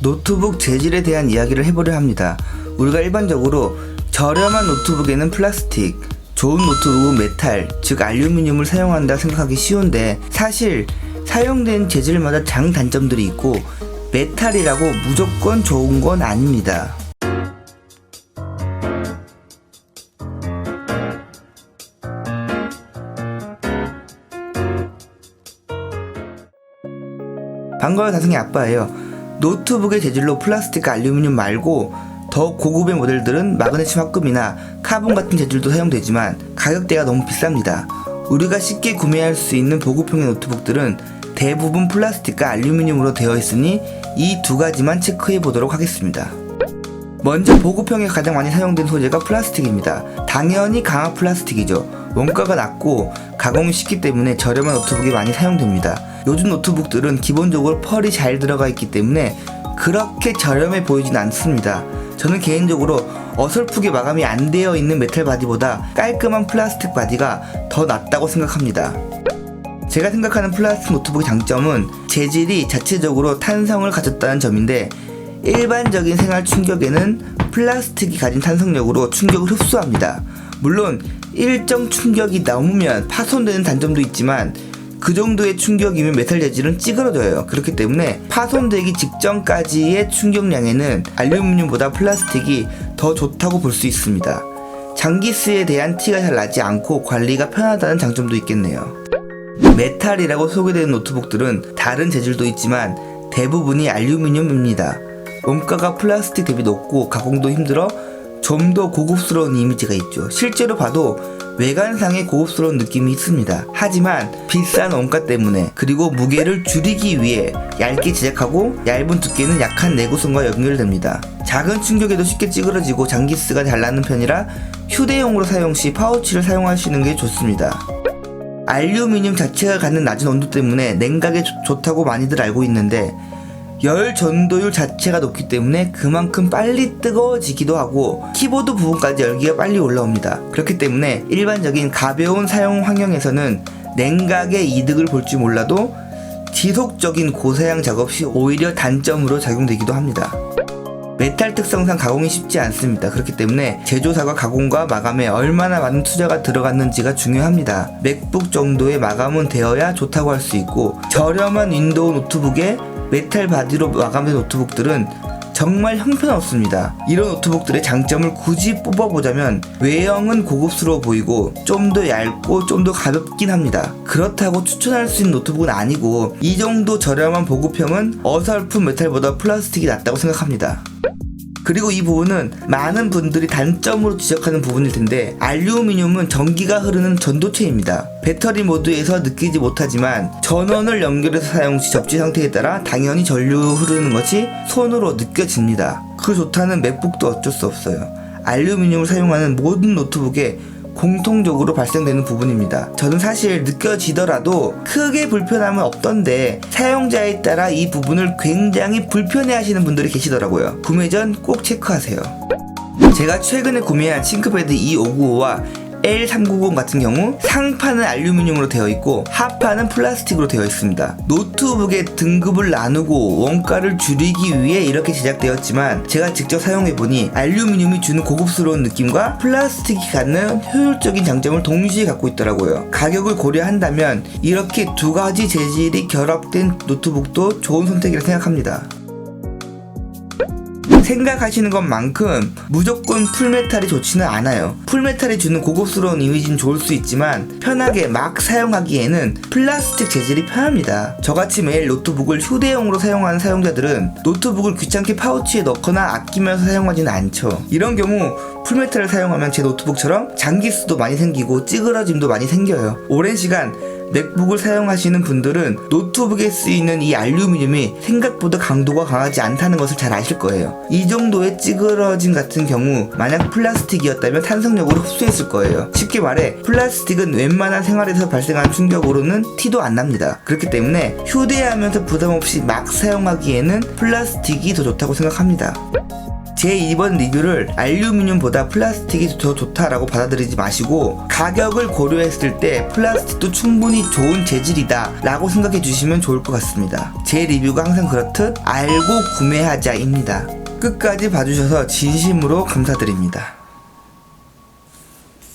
노트북 재질에 대한 이야기를 해보려 합니다. 우리가 일반적으로 저렴한 노트북에는 플라스틱, 좋은 노트북은 메탈, 즉 알루미늄을 사용한다 생각하기 쉬운데 사실 사용된 재질마다 장단점들이 있고 메탈이라고 무조건 좋은 건 아닙니다. 반가워 다승의 아빠예요. 노트북의 재질로 플라스틱과 알루미늄 말고 더 고급의 모델들은 마그네슘 합금이나 카본 같은 재질도 사용되지만 가격대가 너무 비쌉니다. 우리가 쉽게 구매할 수 있는 보급형의 노트북들은 대부분 플라스틱과 알루미늄으로 되어 있으니 이 두 가지만 체크해 보도록 하겠습니다. 먼저 보급형에 가장 많이 사용된 소재가 플라스틱입니다. 당연히 강화 플라스틱이죠. 원가가 낮고 가공이 쉽기 때문에 저렴한 노트북이 많이 사용됩니다. 요즘 노트북들은 기본적으로 펄이 잘 들어가 있기 때문에 그렇게 저렴해 보이진 않습니다. 저는 개인적으로 어설프게 마감이 안 되어 있는 메탈 바디보다 깔끔한 플라스틱 바디가 더 낫다고 생각합니다. 제가 생각하는 플라스틱 노트북의 장점은 재질이 자체적으로 탄성을 가졌다는 점인데 일반적인 생활 충격에는 플라스틱이 가진 탄성력으로 충격을 흡수합니다. 물론 일정 충격이 넘으면 파손되는 단점도 있지만 그 정도의 충격이면 메탈 재질은 찌그러져요. 그렇기 때문에 파손되기 직전까지의 충격량에는 알루미늄보다 플라스틱이 더 좋다고 볼 수 있습니다. 장기스에 대한 티가 잘 나지 않고 관리가 편하다는 장점도 있겠네요. 메탈이라고 소개되는 노트북들은 다른 재질도 있지만 대부분이 알루미늄입니다. 원가가 플라스틱 대비 높고 가공도 힘들어 좀 더 고급스러운 이미지가 있죠. 실제로 봐도 외관상의 고급스러운 느낌이 있습니다. 하지만 비싼 원가 때문에 그리고 무게를 줄이기 위해 얇게 제작하고 얇은 두께는 약한 내구성과 연결됩니다. 작은 충격에도 쉽게 찌그러지고 장기스가 잘 나는 편이라 휴대용으로 사용 시 파우치를 사용하시는 게 좋습니다. 알루미늄 자체가 갖는 낮은 온도 때문에 냉각에 좋- 좋다고 많이들 알고 있는데 열 전도율 자체가 높기 때문에 그만큼 빨리 뜨거워지기도 하고 키보드 부분까지 열기가 빨리 올라옵니다. 그렇기 때문에 일반적인 가벼운 사용 환경에서는 냉각의 이득을 볼 줄 몰라도 지속적인 고사양 작업 시 오히려 단점으로 작용되기도 합니다. 메탈 특성상 가공이 쉽지 않습니다. 그렇기 때문에 제조사가 가공과 마감에 얼마나 많은 투자가 들어갔는지가 중요합니다. 맥북 정도의 마감은 되어야 좋다고 할 수 있고 저렴한 윈도우 노트북에 메탈 바디로 마감된 노트북들은 정말 형편없습니다. 이런 노트북들의 장점을 굳이 뽑아보자면 외형은 고급스러워 보이고 좀 더 얇고 좀 더 가볍긴 합니다. 그렇다고 추천할 수 있는 노트북은 아니고 이 정도 저렴한 보급형은 어설픈 메탈보다 플라스틱이 낫다고 생각합니다. 그리고 이 부분은 많은 분들이 단점으로 지적하는 부분일 텐데 알루미늄은 전기가 흐르는 전도체입니다. 배터리 모드에서 느끼지 못하지만 전원을 연결해서 사용 시 접지 상태에 따라 당연히 전류 흐르는 것이 손으로 느껴집니다. 그 좋다는 맥북도 어쩔 수 없어요. 알루미늄을 사용하는 모든 노트북에 공통적으로 발생되는 부분입니다. 저는 사실 느껴지더라도 크게 불편함은 없던데 사용자에 따라 이 부분을 굉장히 불편해 하시는 분들이 계시더라고요. 구매 전 꼭 체크하세요. 제가 최근에 구매한 싱크패드 E595와 L390 같은 경우 상판은 알루미늄으로 되어 있고 하판은 플라스틱으로 되어 있습니다. 노트북의 등급을 나누고 원가를 줄이기 위해 이렇게 제작되었지만 제가 직접 사용해보니 알루미늄이 주는 고급스러운 느낌과 플라스틱이 갖는 효율적인 장점을 동시에 갖고 있더라고요. 가격을 고려한다면 이렇게 두 가지 재질이 결합된 노트북도 좋은 선택이라 생각합니다. 생각하시는 것만큼 무조건 풀메탈이 좋지는 않아요. 풀메탈이 주는 고급스러운 이미지는 좋을 수 있지만 편하게 막 사용하기에는 플라스틱 재질이 편합니다. 저같이 매일 노트북을 휴대용으로 사용하는 사용자들은 노트북을 귀찮게 파우치에 넣거나 아끼면서 사용하지는 않죠. 이런 경우 풀메탈을 사용하면 제 노트북처럼 장기수도 많이 생기고 찌그러짐도 많이 생겨요. 오랜 시간 맥북을 사용하시는 분들은 노트북에 쓰이는 이 알루미늄이 생각보다 강도가 강하지 않다는 것을 잘 아실 거예요. 이 정도의 찌그러짐 같은 경우 만약 플라스틱이었다면 탄성력으로 흡수했을 거예요. 쉽게 말해 플라스틱은 웬만한 생활에서 발생한 충격으로는 티도 안 납니다. 그렇기 때문에 휴대하면서 부담 없이 막 사용하기에는 플라스틱이 더 좋다고 생각합니다. 제 이번 리뷰를 알루미늄보다 플라스틱이 더 좋다라고 받아들이지 마시고 가격을 고려했을 때 플라스틱도 충분히 좋은 재질이다 라고 생각해 주시면 좋을 것 같습니다. 제 리뷰가 항상 그렇듯 알고 구매하자입니다. 끝까지 봐주셔서 진심으로 감사드립니다.